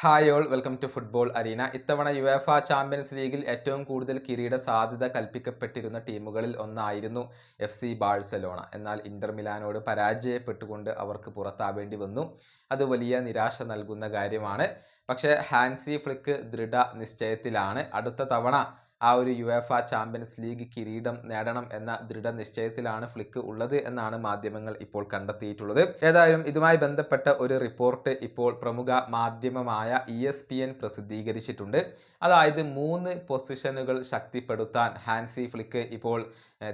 Hi all welcome to football arena ഇത്തവണ UEFA champions ലീഗിൽ ഏറ്റവും കൂടുതൽ കിരീട സാധ്യത കൽപ്പിക്കപ്പെട്ടിരുന്ന ടീമുകളിൽ ഒന്നായിരുന്നു എഫ് സി ബാഴ്സലോണ എന്നാൽ ഇന്റർ മിലാനോട് പരാജയപ്പെട്ടുകൊണ്ട് അവർക്ക് പുറത്താവേണ്ടി വന്നു. അത് വലിയ നിരാശ നൽകുന്ന കാര്യമാണ്. പക്ഷേ ഹാൻസി ഫ്ലിക്ക് ദൃഢ നിശ്ചയത്തിലാണ്. അടുത്ത തവണ ആ ഒരു യുഎഫ ചാമ്പ്യൻസ് ലീഗ് കിരീടം നേടണം എന്ന ദൃഢനിശ്ചയത്തിലാണ് ഫ്ലിക്ക് ഉള്ളത് എന്നാണ് മാധ്യമങ്ങൾ ഇപ്പോൾ കണ്ടെത്തിയിട്ടുള്ളത്. ഏതായാലും ഇതുമായി ബന്ധപ്പെട്ട ഒരു റിപ്പോർട്ട് ഇപ്പോൾ പ്രമുഖ മാധ്യമമായ ഇ എസ് പി എൻ പ്രസിദ്ധീകരിച്ചിട്ടുണ്ട്. അതായത് മൂന്ന് പൊസിഷനുകൾ ശക്തിപ്പെടുത്താൻ ഹാൻസി ഫ്ലിക്ക് ഇപ്പോൾ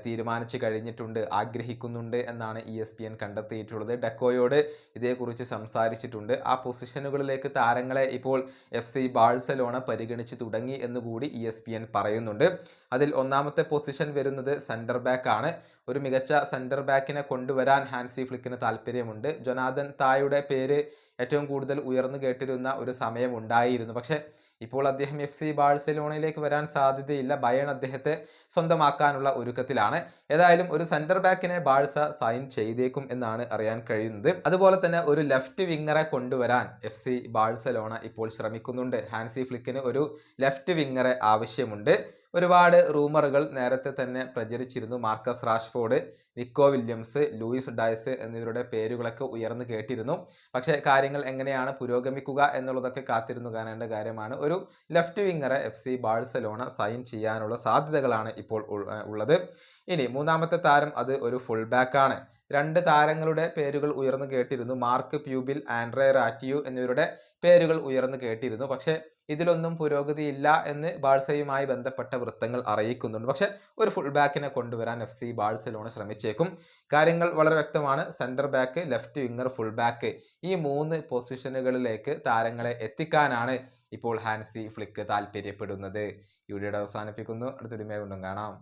തീരുമാനിച്ചു കഴിഞ്ഞിട്ടുണ്ട് ആഗ്രഹിക്കുന്നുണ്ട് എന്നാണ് ഇ എസ് പി എൻ കണ്ടെത്തിയിട്ടുള്ളത്. ഡെക്കോയോട് ഇതേക്കുറിച്ച് സംസാരിച്ചിട്ടുണ്ട്. ആ പൊസിഷനുകളിലേക്ക് താരങ്ങളെ ഇപ്പോൾ എഫ് സി ബാഴ്സലോണ പരിഗണിച്ച് തുടങ്ങി എന്നുകൂടി ഇ എസ് പി എൻ പറയുന്നുണ്ട്. അതിൽ ഒന്നാമത്തെ പൊസിഷൻ വരുന്നത് സെന്റർ ബാക്ക് ആണ്. ഒരു മികച്ച സെന്റർ ബാക്കിനെ കൊണ്ടുവരാൻ ഹാൻസി ഫ്ലിക്കിന് താല്പര്യമുണ്ട്. ജൊനാഥൻ തായുടെ പേര് ഏറ്റവും കൂടുതൽ ഉയർന്നു കേട്ടിരുന്ന ഒരു സമയമുണ്ടായിരുന്നു പക്ഷേ ഇപ്പോൾ അദ്ദേഹം എഫ് സി ബാഴ്സലോണയിലേക്ക് വരാൻ സാധ്യതയില്ല. ബയൺ അദ്ദേഹത്തെ സ്വന്തമാക്കാനുള്ള ഒരുക്കത്തിലാണ്. ഏതായാലും ഒരു സെന്റർ ബാക്കിനെ ബാഴ്സ സൈൻ ചെയ്തേക്കും എന്നാണ് അറിയാൻ കഴിയുന്നത്. അതുപോലെ തന്നെ ഒരു ലെഫ്റ്റ് വിങ്ങറെ കൊണ്ടുവരാൻ എഫ് സി ബാഴ്സലോണ ഇപ്പോൾ ശ്രമിക്കുന്നുണ്ട്. ഹാൻസി ഫ്ലിക്കിന് ഒരു ലെഫ്റ്റ് വിങ്ങറെ ആവശ്യമുണ്ട്. ഒരുപാട് റൂമറുകൾ നേരത്തെ തന്നെ പ്രചരിച്ചിരുന്നു. Marcus Rashford Nico Williams Luis Diaz എന്നിവരുടെ പേരുകളൊക്കെ ഉയർന്നു കേട്ടിരുന്നു. പക്ഷേ കാര്യങ്ങൾ എങ്ങനെയാണ് പുരോഗമിക്കുക എന്നുള്ളതൊക്കെ കാത്തിരുന്നു കാണേണ്ട കാര്യമാണ്. ഒരു ലെഫ്റ്റ് വിങ്ങറെ എഫ് സി ബാഴ്സലോണ സൈൻ ചെയ്യാനുള്ള സാധ്യതകളാണ് ഇപ്പോൾ ഉള്ളത്. ഇനി മൂന്നാമത്തെ താരം അത് ഒരു ഫുൾ ബാക്കാണ്. രണ്ട് താരങ്ങളുടെ പേരുകൾ ഉയർന്നു കേട്ടിരുന്നു. മാർക്ക് പ്യൂബിൽ ആൻഡ്രേ റാറ്റിയു എന്നിവരുടെ പേരുകൾ ഉയർന്നു കേട്ടിരുന്നു. പക്ഷേ ഇതിലൊന്നും പുരോഗതിയില്ല എന്ന് ബാഴ്സയുമായി ബന്ധപ്പെട്ട വൃത്തങ്ങൾ അറിയിക്കുന്നുണ്ട്. പക്ഷേ ഒരു ഫുൾ ബാക്കിനെ കൊണ്ടുവരാൻ എഫ് സി ബാഴ്സലോണ ശ്രമിച്ചേക്കും. കാര്യങ്ങൾ വളരെ വ്യക്തമാണ്. Centre back left winger full back ഈ മൂന്ന് പൊസിഷനുകളിലേക്ക് താരങ്ങളെ എത്തിക്കാനാണ് ഇപ്പോൾ ഹാൻസി ഫ്ലിക്ക് താല്പര്യപ്പെടുന്നത്. വീഡിയോയുടെ അവസാനിപ്പിക്കുന്നു. അടുത്തൊരുമയെ കൊണ്ടും കാണാം.